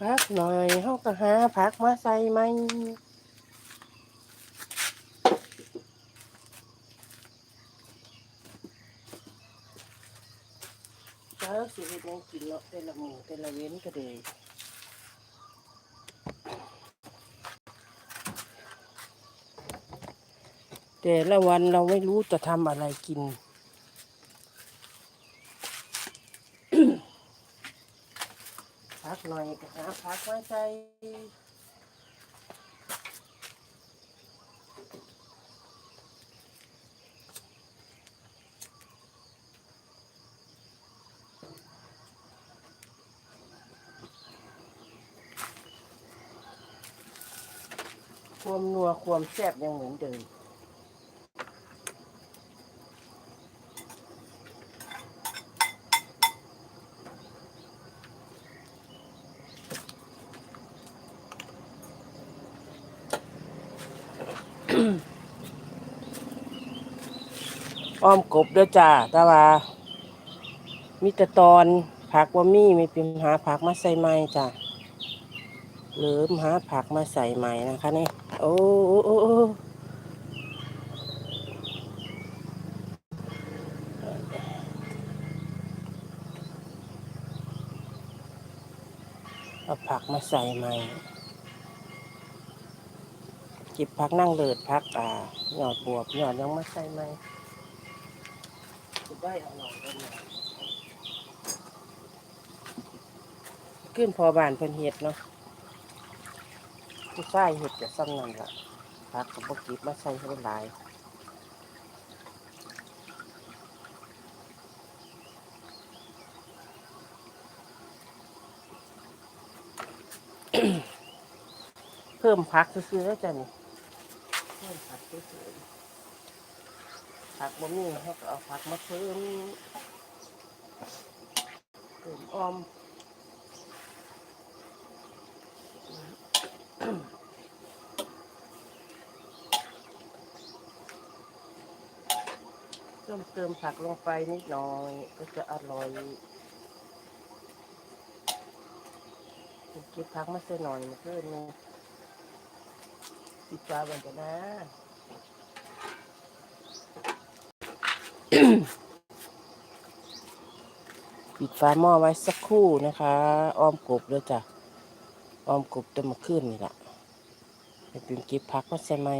พักหน่อยเฮาก็หาผักมาใส่ไหมเจ้าสิเฮ็ดยังกินเนาะแต่ละหมื้อแต่ละเว้นก็เด้แต่ละวันเราไม่รู้จะทำอะไรกิน พักหน่อยก็หาพักมาใส่ความนัวความแซ่บยังเหมือนเดิม อ้อมกบด้อจ้าต่ว่ามีแต่ตอนผักว่ามีไม่เป็นหาผักมาใส่ใหม่จ้ะหรือหาผักมาใส่ใหม่นะคะนี่โอ้โอ้โอ้โอ้เอาผักมาใส่ใหม่ จิบผักนั่งเลิดผักอ่าหยอดบวบหยอดยังมาใส่ใหมได้อร่อยเลยนะขึ้นพอบานเพิ่นเห็ดเนาะผู้ชายเห็ดจะซ้ำนั่นละพักกับบกิบมาใส่ให้หลายเพิ่มพักซื้อๆแล้วจ้ะนี่ ผักซื้อๆผักบ่มีเขาก็เอาผักมาเพิ่มเพิ่มออมเพิ่มเติมผักลงไปนิดหน่อยก็จะอร่อยเก็บผักมาใส่หน่อยเพิ่มนึง ปิดจาไว้กันนะปิดฝาหม้อไว้สักครู่นะคะอ้อมกบด้วยจ้ะอ้อมกบจะมาขึ้นนี่แหละไปเป็นเก็บพักมาใส่ไหม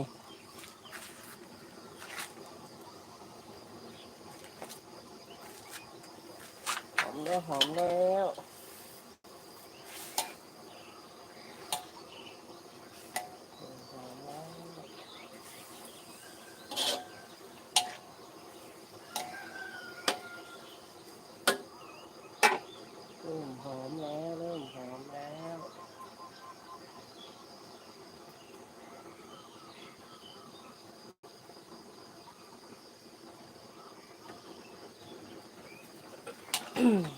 หอมแล้วหอมแล้ว Mm-hmm.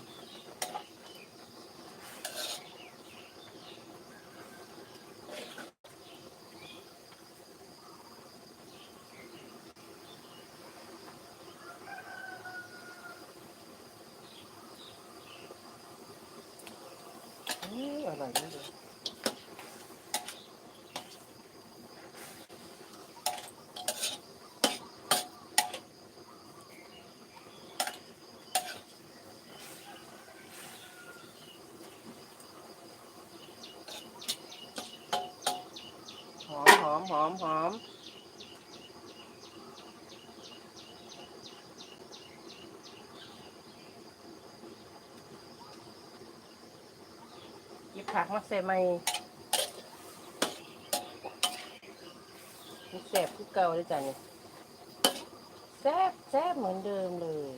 มหอมหอมหยิบผักมาใส่ไหมมันแซ่บคือเก่าเลยจ้ะเนี่ยแซ่บแซ่บเหมือนเดิมเลย